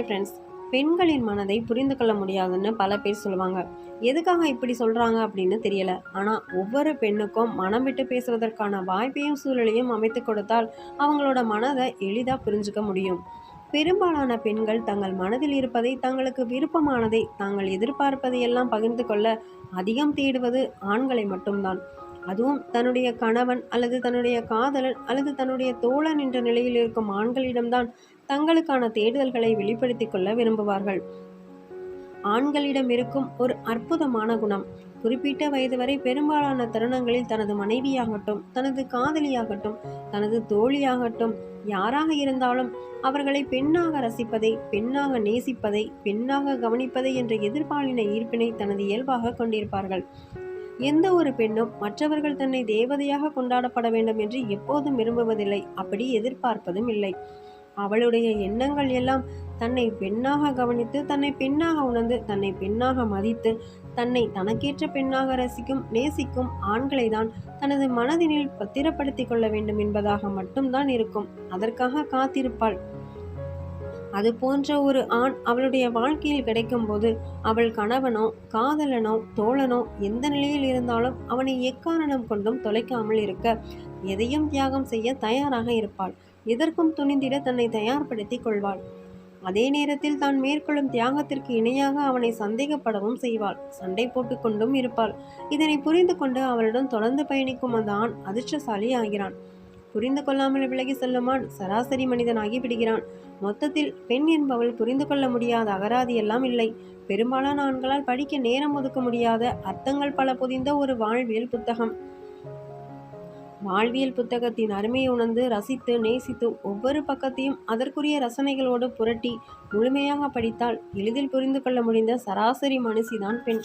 Hi friends பெண்களின் மனதை புரிந்து கொள்ள முடியாதுன்னு பல பேர் சொல்லுவாங்க. எதுக்காக இப்படி சொல்கிறாங்க அப்படின்னு தெரியல. ஆனால் ஒவ்வொரு பெண்ணுக்கும் மனம் விட்டு பேசுவதற்கான வாய்ப்பையும் சூழலையும் அமைத்து கொடுத்தால் அவங்களோட மனதை எளிதாக புரிஞ்சுக்க முடியும். பெரும்பாலான பெண்கள் தங்கள் மனதில் இருப்பதை தங்களுக்கு விருப்பமானதை தாங்கள் எதிர்பார்ப்பதையெல்லாம் பகிர்ந்து கொள்ள அதிகம் தேடுவது ஆண்களை மட்டும்தான். அதுவும் தன்னுடைய கணவன் அல்லது தன்னுடைய காதலன் அல்லது தன்னுடைய தோழன் என்ற நிலையில் இருக்கும் ஆண்களிடம்தான் தங்களுக்கான தேடுதல்களை வெளிப்படுத்தி கொள்ள விரும்புவார்கள். ஆண்களிடம் இருக்கும் ஒரு அற்புதமான குணம் குறிப்பிட்ட வயது வரை பெரும்பாலான தருணங்களில் தனது மனைவியாகட்டும் தனது காதலியாகட்டும் தனது தோழியாகட்டும் யாராக இருந்தாலும் அவர்களை பெண்ணாக ரசிப்பதை பெண்ணாக நேசிப்பதை பெண்ணாக கவனிப்பதை என்ற எதிர்பாலின ஈர்ப்பினை தனது இயல்பாக கொண்டிருப்பார்கள். எந்த ஒரு பெண்ணும் மற்றவர்கள் தன்னை தேவதையாக கொண்டாடப்பட வேண்டும் என்று எப்போதும் விரும்புவதில்லை. அப்படி எதிர்பார்ப்பதும் இல்லை. அவளுடைய எண்ணங்கள் எல்லாம் தன்னை பெண்ணாக கவனித்து தன்னை பெண்ணாக உணர்ந்து தன்னை பெண்ணாக மதித்து தன்னை தனக்கேற்ற பெண்ணாக ரசிக்கும் நேசிக்கும் ஆண்களை தான் தனது மனதினில் பத்திரப்படுத்திக் கொள்ள வேண்டும் என்பதாக மட்டும்தான் இருக்கும். அதற்காக காத்திருப்பாள். அது போன்ற ஒரு ஆண் அவளுடைய வாழ்க்கையில் கிடைக்கும்போது அவள் கணவனோ காதலனோ தோழனோ எந்த நிலையில் இருந்தாலும் அவனை எக்காரணம் கொண்டும் தொலைக்காமல் இருக்க எதையும் தியாகம் செய்ய தயாராக இருப்பாள். எதற்கும் துணிந்திட தன்னை தயார்படுத்திக் கொள்வாள். அதே நேரத்தில் தான் மேற்கொள்ளும் தியாகத்திற்கு இணையாக அவனை சந்தேகப்படவும் செய்வாள். சண்டை போட்டுக்கொண்டும் இருப்பாள். இதனை புரிந்து கொண்டு அவளுடன் தொடர்ந்து பயணிக்கும் அந்த ஆண் அதிர்ஷ்டசாலி ஆகிறான். புரிந்து கொள்ளாமல் விலகி செல்லுமான். சராசரி மனிதனாகி விடுகிறான். மொத்தத்தில் பெண் என்பவள் புரிந்து கொள்ள முடியாத அகராதி எல்லாம் இல்லை. பெரும்பாலான ஆண்களால் படிக்க நேரம் ஒதுக்க முடியாத அர்த்தங்கள் பல புதிந்த ஒரு வாழ்வியல் புத்தகம். வாழ்வியல் புத்தகத்தின் அருமையை உணர்ந்து ரசித்து நேசித்து ஒவ்வொரு பக்கத்தையும் அதற்குரிய ரசனைகளோடு புரட்டி முழுமையாக படித்தால் எளிதில் புரிந்து கொள்ள முடிந்த சராசரி மனுஷிதான் பெண்.